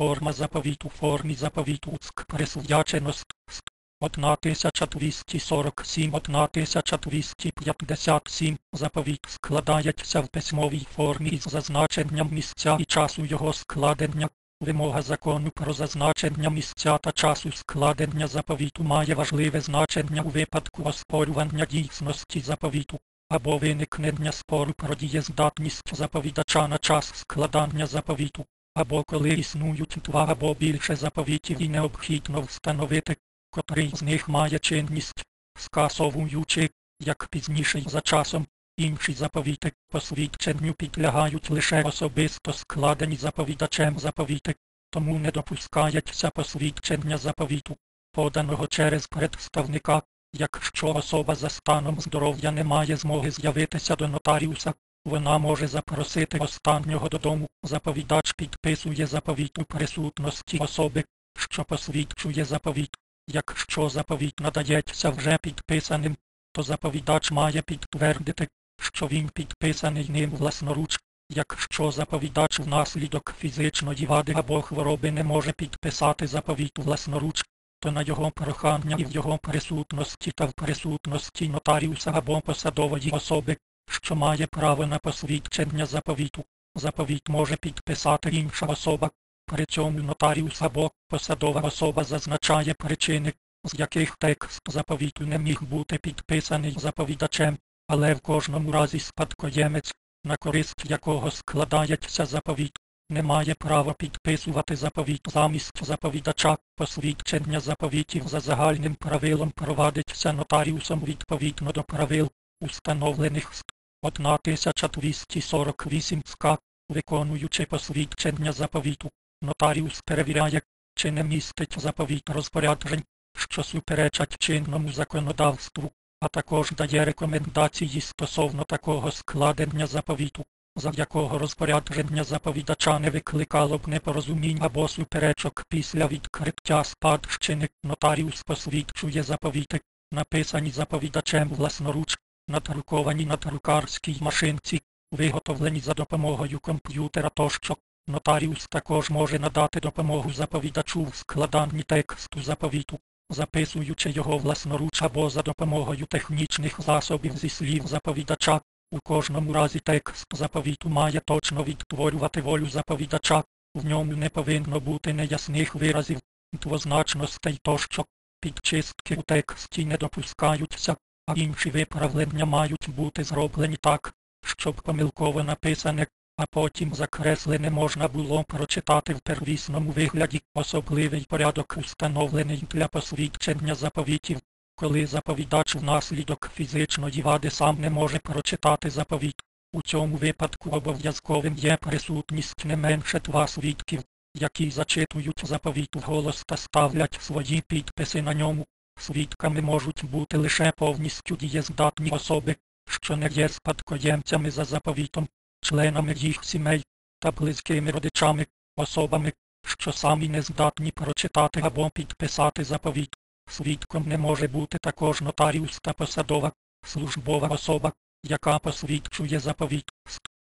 форма заповіту формі заповіту ЦК присвячено ст, 1247 1257 заповіт складається в письмовій формі із зазначенням місця і часу його складення. Вимога закону про зазначення місця та часу складення заповіту має важливе значення у випадку оспорювання дійсності заповіту або виникнення спору про дієздатність заповідача на час складання заповіту, або коли існують два або більше заповітів і необхідно встановити, котрий з них має чинність, скасовуючи, як пізніше за часом, інші заповіти посвідченню підлягають лише особисто складені заповідачем заповіти, тому не допускається посвідчення заповіту, поданого через представника, якщо особа за станом здоров'я не має змоги з'явитися до нотаріуса. Вона може запросити останнього додому. Заповідач підписує заповіт у присутності особи, що посвідчує заповіт. Якщо заповіт надається вже підписаним, то заповідач має підтвердити, що він підписаний ним власноруч. Якщо заповідач внаслідок фізичної вади або хвороби не може підписати заповіт власноруч, то на його прохання і в його присутності та в присутності нотаріуса або посадової особи, що має право на посвідчення заповіту, заповіт може підписати інша особа. При цьому нотаріус або посадова особа зазначає причини, з яких текст заповіту не міг бути підписаний заповідачем, але в кожному разі спадкоємець, на користь якого складається заповіт, не має права підписувати заповіт замість заповідача, посвідчення заповітів за загальним правилом провадиться нотаріусом відповідно до правил, установлених з 1248 СК, виконуючи посвідчення заповіту. Нотаріус перевіряє, чи не містить заповіт розпоряджень, що суперечать чинному законодавству, а також дає рекомендації стосовно такого складення заповіту, за якого розпорядження заповідача не викликало б непорозумінь або суперечок після відкриття спадщини. Нотаріус посвідчує заповіти, написані заповідачем власноруч, надруковані на друкарській машинці, виготовлені за допомогою комп'ютера тощо. Нотаріус також може надати допомогу заповідачу в складанні тексту заповіту, записуючи його власноруч або за допомогою технічних засобів зі слів заповідача. У кожному разі текст заповіту має точно відтворювати волю заповідача, в ньому не повинно бути неясних виразів, двозначностей тощо. Підчистки у тексті не допускаються, а інші виправлення мають бути зроблені так, щоб помилково написане а потім закреслене можна було прочитати в первісному вигляді особливий порядок установлений для посвідчення заповітів, коли заповідач внаслідок фізичної вади сам не може прочитати заповіт. У цьому випадку обов'язковим є присутність не менше два свідків, які зачитують заповіт вголос та ставлять свої підписи на ньому. Свідками можуть бути лише повністю дієздатні особи, що не є спадкоємцями за заповітом, членами їх сімей та близькими родичами, особами, що самі не здатні прочитати або підписати заповіт. Свідком не може бути також нотаріус та посадова, службова особа, яка посвідчує заповіт.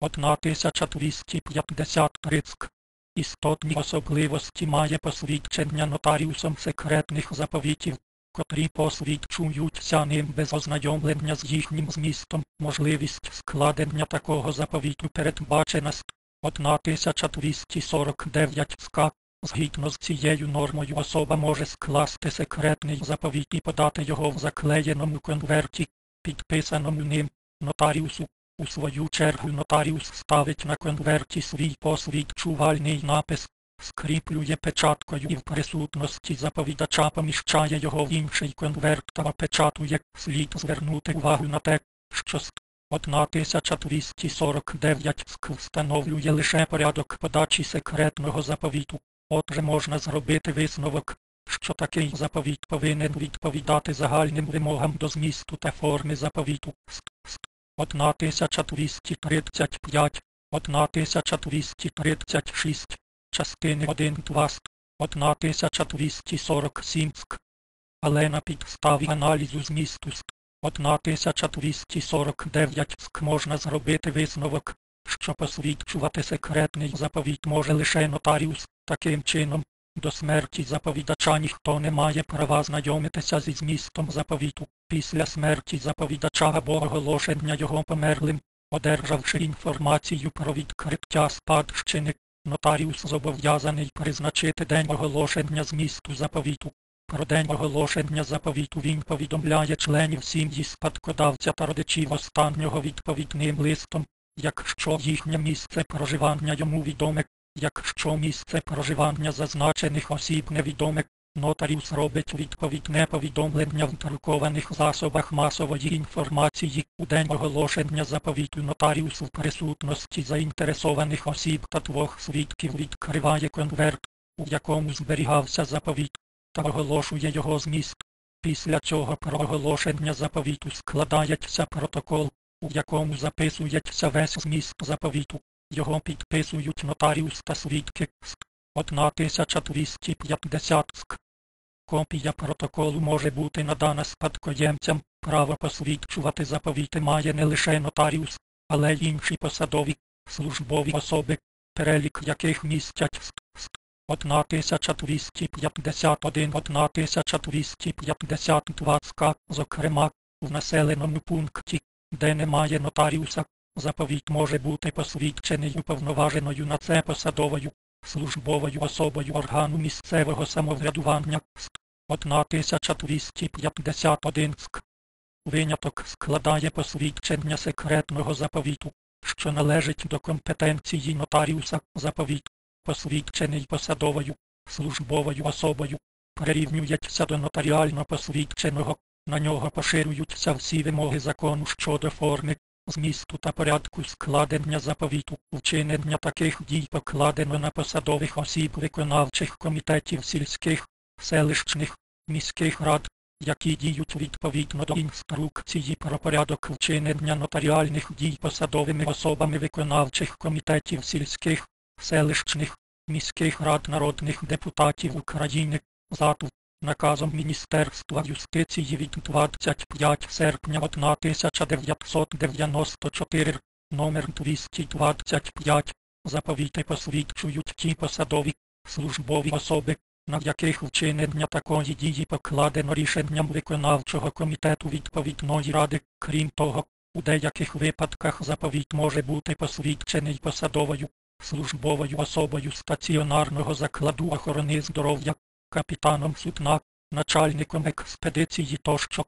1250 рицк. Істотні особливості має посвідчення нотаріусом секретних заповітів, котрі посвідчуються ним без ознайомлення з їхнім змістом, можливість складення такого заповіту передбачена з 1249 СК. Згідно з цією нормою особа може скласти секретний заповіт і подати його в заклеєному конверті, підписаному ним нотаріусу. У свою чергу нотаріус ставить на конверті свій посвідчувальний напис, скріплює печаткою і в присутності заповідача поміщає його в інший конверт та опечатує. Слід звернути увагу на те, що з 1249 СК встановлює лише порядок подачі секретного заповіту. Отже можна зробити висновок, що такий заповіт повинен відповідати загальним вимогам до змісту та форми заповіту. 1235, 1236, частини 1 2 1247 ск. Але на підставі аналізу змісту ст 1249 ск можна зробити висновок, що посвідчувати секретний заповіт може лише нотаріус, Таким чином, до смерті заповідача ніхто не має права знайомитися зі змістом заповіту. Після смерті заповідача або оголошення його померлим, одержавши інформацію про відкриття спадщини, нотаріус зобов'язаний призначити день оголошення змісту заповіту. Про день оголошення заповіту він повідомляє членів сім'ї спадкодавця та родичів останнього відповідним листом, якщо їхнє місце проживання йому відоме, якщо місце проживання зазначених осіб невідоме, нотаріус робить відповідне повідомлення в друкованих засобах масової інформації у день оголошення заповіту нотаріус в присутності заінтересованих осіб та двох свідків відкриває конверт, у якому зберігався заповіт та оголошує його зміст. Після цього про оголошення заповіту складається протокол, у якому записується весь зміст заповіту. Його підписують нотаріус та свідки СК 1250 СК. Копія протоколу може бути надана спадкоємцям. Право посвідчувати заповіти має не лише нотаріус, але й інші посадові, службові особи, перелік яких містять СК 1251 1252 СК, зокрема, в населеному пункті, де немає нотаріуса, заповіт може бути посвідчений уповноваженою на це посадовою, службовою особою органу місцевого самоврядування СК 1251 СК. Виняток складає посвідчення секретного заповіту, що належить до компетенції нотаріуса. Заповіт посвідчений посадовою, службовою особою, прирівнюється до нотаріально посвідченого, на нього поширюються всі вимоги закону щодо форми, змісту та порядку складення заповіту, вчинення таких дій покладено на посадових осіб виконавчих комітетів сільських, селищних, міських рад, які діють відповідно до інструкції про порядок вчинення нотаріальних дій посадовими особами виконавчих комітетів сільських, селищних, міських рад народних депутатів України, ЗАТУ, наказом Міністерства юстиції від 25 серпня 1994, номер 225, заповіти посвідчують ті посадові, службові особи, на яких вчинення такої дії покладено рішенням виконавчого комітету відповідної ради, крім того, у деяких випадках заповіт може бути посвідчений посадовою, службовою особою стаціонарного закладу охорони здоров'я, капітаном судна, начальником експедиції тощо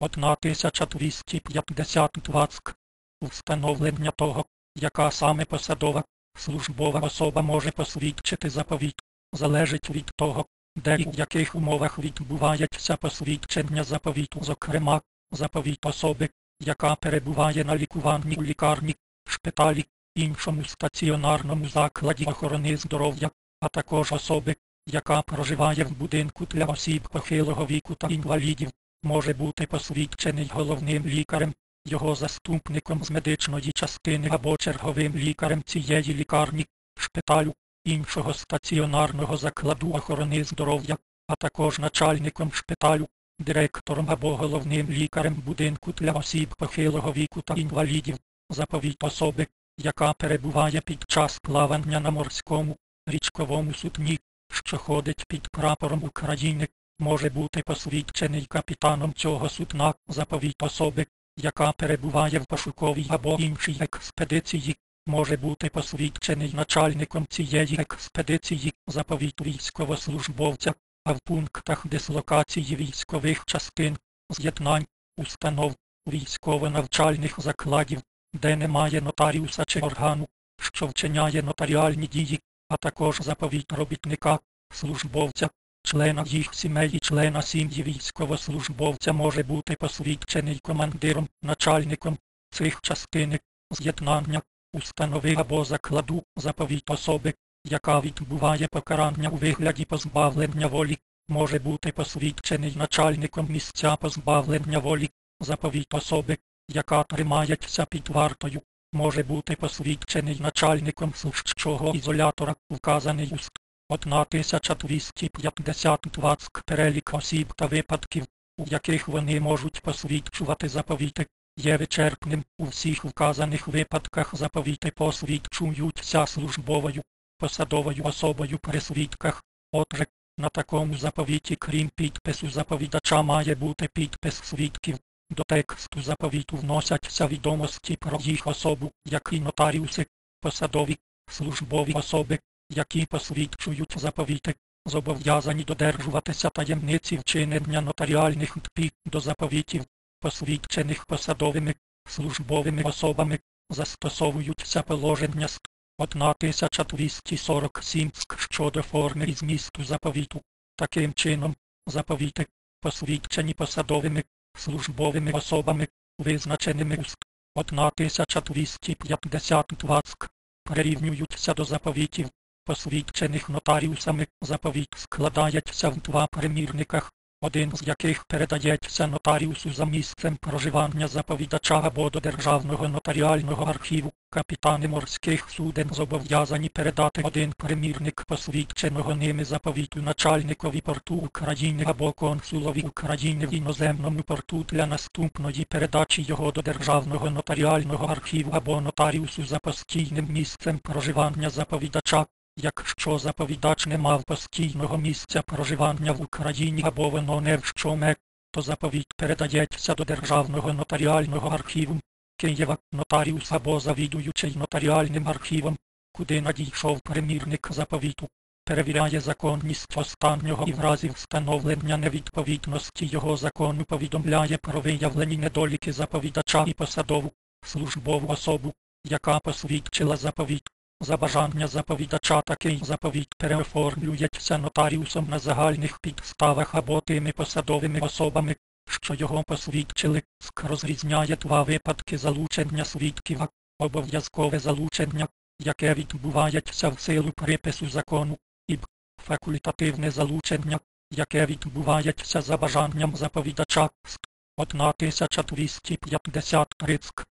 1252 СК. Встановлення того, яка саме посадова, службова особа може посвідчити заповіт, залежить від того, де і в яких умовах відбувається посвідчення заповіту, зокрема, заповіт особи, яка перебуває на лікуванні у лікарні, шпиталі, іншому стаціонарному закладі охорони здоров'я, а також особи, яка проживає в будинку для осіб похилого віку та інвалідів, може бути посвідчений головним лікарем, його заступником з медичної частини або черговим лікарем цієї лікарні, шпиталю, іншого стаціонарного закладу охорони здоров'я, а також начальником шпиталю, директором або головним лікарем будинку для осіб похилого віку та інвалідів, заповіт особи, яка перебуває під час плавання на морському, річковому судні, що ходить під прапором України, може бути посвідчений капітаном цього судна заповіт особи, яка перебуває в пошуковій або іншій експедиції, може бути посвідчений начальником цієї експедиції заповіт військовослужбовця, а в пунктах дислокації військових частин, з'єднань, установ, військово-навчальних закладів, де немає нотаріуса чи органу, що вчиняє нотаріальні дії, а також заповіт робітника, службовця, члена їх сімей і члена сім'ї військовослужбовця може бути посвідчений командиром, начальником цих частини, з'єднання, установи або закладу заповіт особи, яка відбуває покарання у вигляді позбавлення волі, може бути посвідчений начальником місця позбавлення волі, заповіт особи, яка тримається під вартою, може бути посвідчений начальником служчого ізолятора, вказаний уст 1252 перелік осіб та випадків, у яких вони можуть посвідчувати заповіти, є вичерпним у всіх вказаних випадках заповіти посвідчуються службовою, посадовою особою при свідках. Отже, на такому заповіті, крім підпису заповідача, має бути підпис свідків. До тексту заповіту вносяться відомості про їх особу, як і нотаріуси, посадові, службові особи, які посвідчують заповіти, зобов'язані додержуватися таємниці вчинення нотаріальних дпі до заповітів, посвідчених посадовими, службовими особами, застосовуються положення ст 1247 щодо форми і змісту заповіту. Таким чином, заповіти, посвідчені посадовими, службовими особами, визначеними у ст 1252 ск, прирівнюються до заповітів, посвідчених нотаріусами. Заповіт складається в два примірниках, один з яких передається нотаріусу за місцем проживання заповідача або до Державного нотаріального архіву. Капітани морських суден зобов'язані передати один примірник посвідченого ними заповіту начальникові порту України або консулові України в іноземному порту для наступної передачі його до Державного нотаріального архіву або нотаріусу за постійним місцем проживання заповідача. Якщо заповідач не мав постійного місця проживання в Україні або воно не вщоме, то заповіт передається до Державного нотаріального архіву Києва, нотаріус або завідуючий нотаріальним архівом, куди надійшов примірник заповіту, перевіряє законність останнього і в разі встановлення невідповідності його закону повідомляє про виявлені недоліки заповідача і посадову, службову особу, яка посвідчила заповіт. За бажання заповідача такий заповіт переоформлюється нотаріусом на загальних підставах або тими посадовими особами, що його посвідчили, СК розрізняє два випадки залучення свідків, обов'язкове залучення, яке відбувається в силу припису закону, і б. факультативне залучення, яке відбувається за бажанням заповідача, ст. 1253 ск.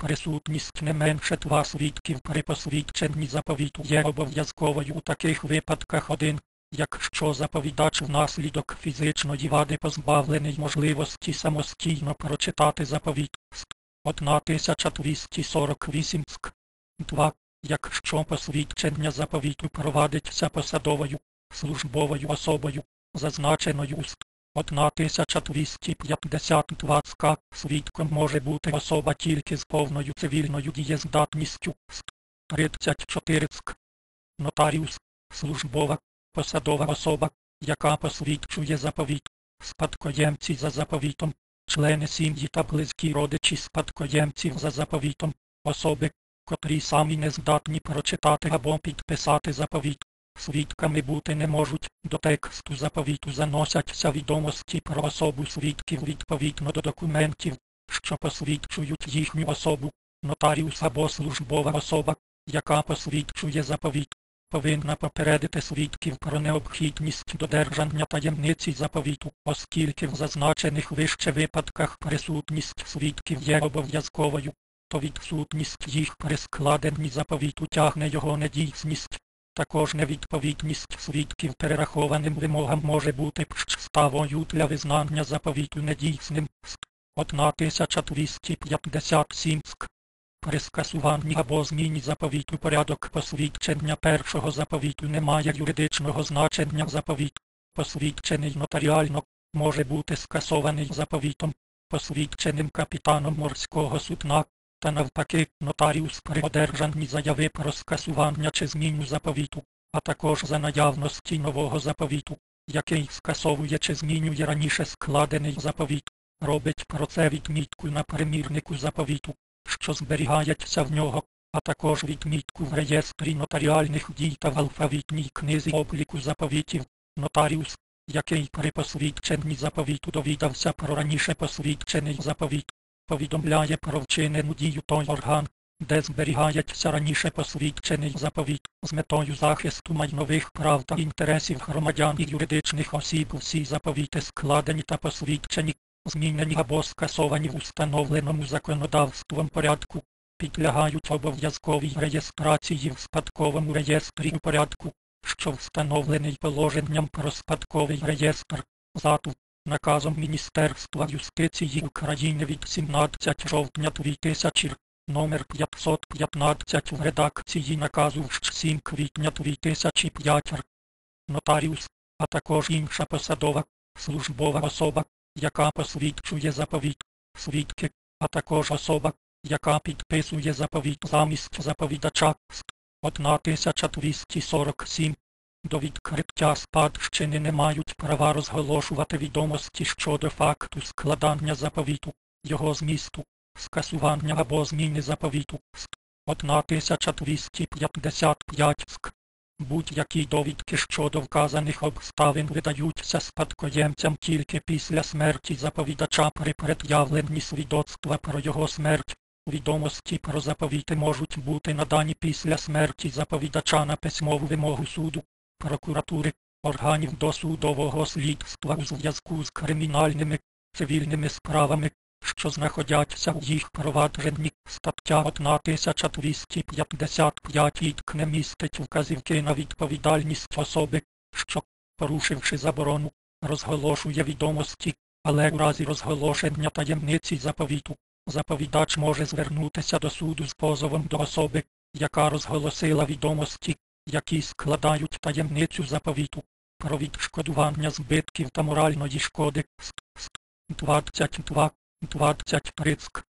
Присутність не менше два свідків при посвідченні заповіту є обов'язковою у таких випадках один, якщо заповідач внаслідок фізичної вади позбавлений можливості самостійно прочитати заповіт ст. 1248 ск. 2. Якщо посвідчення заповіту провадиться посадовою, службовою особою, зазначеною ст. 1252 СК свідком може бути особа тільки з повною цивільною дієздатністю. 34 СК. Нотаріус, службова, посадова особа, яка посвідчує заповіт, спадкоємці за заповітом, члени сім'ї та близькі родичі спадкоємців за заповітом, особи, котрі самі не здатні прочитати або підписати заповіт. Свідками бути не можуть, до тексту заповіту заносяться відомості про особу свідків відповідно до документів, що посвідчують їхню особу, нотаріус або службова особа, яка посвідчує заповіт, повинна попередити свідків про необхідність додержання таємниці заповіту, оскільки в зазначених вище випадках присутність свідків є обов'язковою, то відсутність їх при складенні заповіту тягне його недійсність. Також невідповідність свідків перерахованим вимогам може бути підставою для визнання заповіту недійсним. 1257 ск. При скасуванні або зміні заповіту порядок посвідчення першого заповіту не має юридичного значення заповіт. Посвідчений нотаріально може бути скасований заповітом, посвідченим капітаном морського судна, та навпаки нотаріус при одержанні заяви про скасування чи зміну заповіту, а також за наявності нового заповіту, який скасовує чи змінює раніше складений заповіт, робить про це відмітку на примірнику заповіту, що зберігається в нього, а також відмітку в реєстрі нотаріальних дій та в алфавітній книзі обліку заповітів, нотаріус, який при посвідченні заповіту довідався про раніше посвідчений заповіт, повідомляє про вчинену дію той орган, де зберігається раніше посвідчений заповіт з метою захисту майнових прав та інтересів громадян і юридичних осіб. Всі заповіти складені та посвідчені, змінені або скасовані в установленому законодавством порядку, підлягають обов'язковій реєстрації в спадковому реєстрі у порядку, що встановлений положенням про спадковий реєстр, ЗАТУ, наказом Міністерства юстиції України від 17 жовтня 2000 номер 515 в редакції наказу в 7 квітня 2005 р. Нотаріус, а також інша посадова, службова особа, яка посвідчує заповіт, свідки, а також особа, яка підписує заповіт замість заповідача. Ст. 1247. До відкриття спадщини не мають права розголошувати відомості щодо факту складання заповіту, його змісту, скасування або зміни заповіту. Ст. 1255 ск. Будь-які довідки щодо вказаних обставин видаються спадкоємцям тільки після смерті заповідача при пред'явленні свідоцтва про його смерть. Відомості про заповіти можуть бути надані після смерті заповідача на письмову вимогу суду, прокуратури, органів досудового слідства у зв'язку з кримінальними, цивільними справами, що знаходяться у їх провадженні. Стаття 1255 іткне містить вказівки на відповідальність особи, що, порушивши заборону, розголошує відомості, але у разі розголошення таємниці заповіту, заповідач може звернутися до суду з позовом до особи, яка розголосила відомості, які складають таємницю заповіту, про відшкодування збитків та моральної шкоди. Ст. Ст. 22. 23 ск.